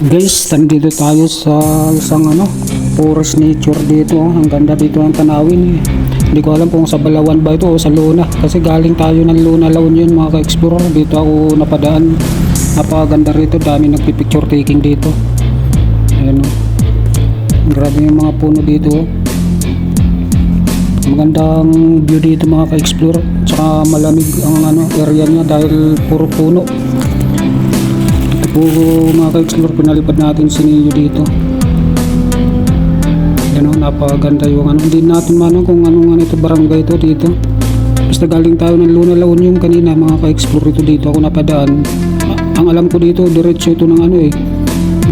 Guys, nandito tayo sa isang ano, forest nature dito. oh. Ang ganda dito ng tanawin. eh. Hindi ko alam kung sa Balawan ba ito o sa Luna. Kasi galing tayo ng Luna La Union mga ka-explorer. Dito ako napadaan. Napakaganda rito. Dami nagpipicture taking dito. Ayan o. Grabe yung mga puno dito. oh. Magandang view dito mga ka-explorer. Tsaka malamig ang ano, area niya dahil puro puno. Po mga ka-explore, pinalipad natin si Neo dito. Yan o, napakaganda yung ano. Hindi natin manong kung anong ano ito, barangay ito dito. Basta galing tayo ng Luna La Union kanina mga ka-explore ito dito. Ako napadaan. Ang alam ko dito, diretso ito ng ano eh.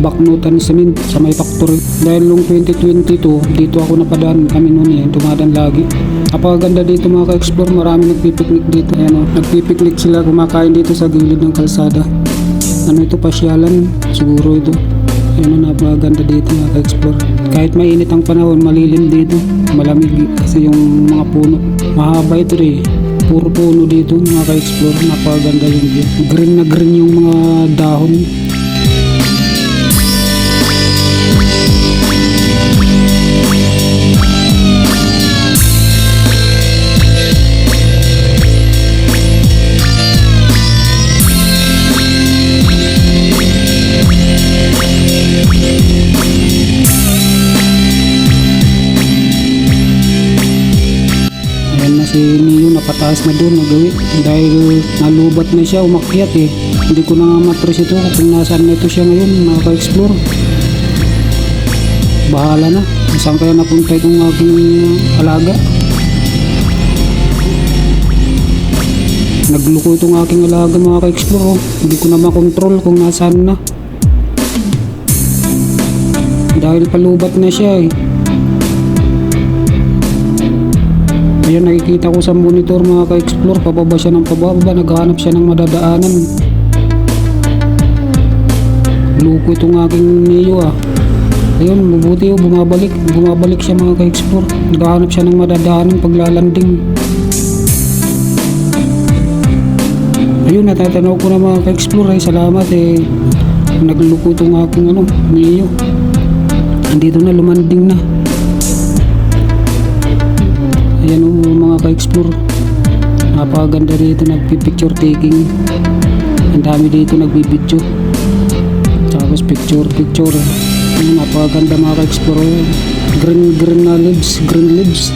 Baknutan Cement sa may factory. Dahil noong 2022, dito ako napadaan kami noon eh. Dumadaan lagi. Napakaganda dito mga ka-explore. Marami nagpipiknik dito. Ayan o, nagpipiknik sila kumakain dito sa gilid ng kalsada ano ito pasyalan? Siguro ito. Yun ang napakaganda dito mga ka-explore kahit mainit ang panahon malilim dito. Malamig kasi yung mga puno. Mahaba ito eh. Puro puno dito mga ka-explore napakaganda yung view. Green na green yung mga dahon si Neo napataas na doon nagawi. Dahil nalubat na siya umakyat eh. Hindi ko na nga matris ito kung nasaan na ito siya ngayon nakaka-explore. Bahala na. Saan kaya napunta itong aking alaga. Nagluko itong aking alaga mga ka-explore oh. hindi ko na makontrol kung nasaan na. Dahil palubat na siya eh Ayan, nakikita ko sa monitor mga ka-explore, pababa siya ng pababa, naghahanap siya ng madadaanan. Luko itong aking Neo ah. Ayun, mabuti oh, bumabalik, bumabalik siya mga ka-explore. Naghahanap siya ng madadaanan paglalanding. Ayun, natatanaw ko na mga ka-explore, ay salamat eh. Nagluko itong aking ano, Neo. Andito na, lumanding na. O mga ka-explore. Napakaganda dito nagpipicture taking. Ang dami dito nagbibidyo. Tapos picture picture. Napakaganda mga ka-explore. Green green na leaves, green leaves.